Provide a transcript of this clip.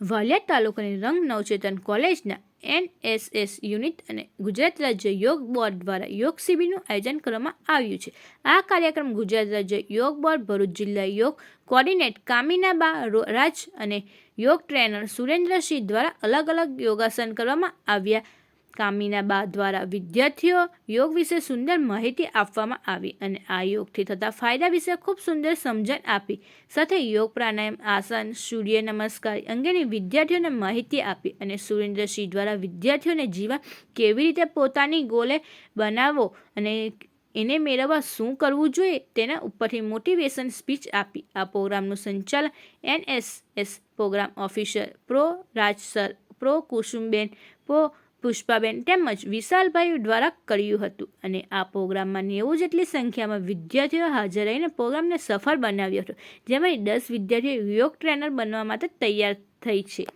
વાલિયા તાલુકાની રંગ નવચેતન કોલેજના એનએસએસ યુનિટ અને ગુજરાત રાજ્ય યોગ બોર્ડ દ્વારા યોગ શિબિરનું આયોજન કરવામાં આવ્યું છે. આ કાર્યક્રમ ગુજરાત રાજ્ય યોગ બોર્ડ, ભરૂચ જિલ્લા યોગ કોર્ડિનેટ કામિનાબા રાજ અને યોગ ટ્રેનર સુરેન્દ્રસિંહ દ્વારા અલગ અલગ યોગાસન કરવામાં આવ્યા કામિનાબા દ્વારા વિદ્યાર્થીઓ યોગ વિશે સુંદર માહિતી આપવામાં આવી અને આ યોગથી થતા ફાયદા વિશે ખૂબ સુંદર સમજણ આપી. સાથે યોગ પ્રાણાયામ, આસન, સૂર્ય નમસ્કાર અંગેની વિદ્યાર્થીઓને માહિતી આપી અને સુરેન્દ્રસિંહ દ્વારા વિદ્યાર્થીઓને જીવન કેવી રીતે પોતાની ગોલે બનાવવો અને એને મેળવવા શું કરવું જોઈએ તેના ઉપરથી મોટિવેશન સ્પીચ આપી. આ પ્રોગ્રામનું સંચાલન NSS program officer prof Raj sir, prof Kusumben, prof Pushpaben તેમજ વિશાલભાઈ દ્વારા કર્યું હતું. અને આ પ્રોગ્રામમાં નેવું જેટલી સંખ્યામાં વિદ્યાર્થીઓ હાજર રહીને પ્રોગ્રામને સફળ બનાવ્યો હતો. જેમાં દસ વિદ્યાર્થીઓ યોગ ટ્રેનર બનવા માટે તૈયાર થઈ છે.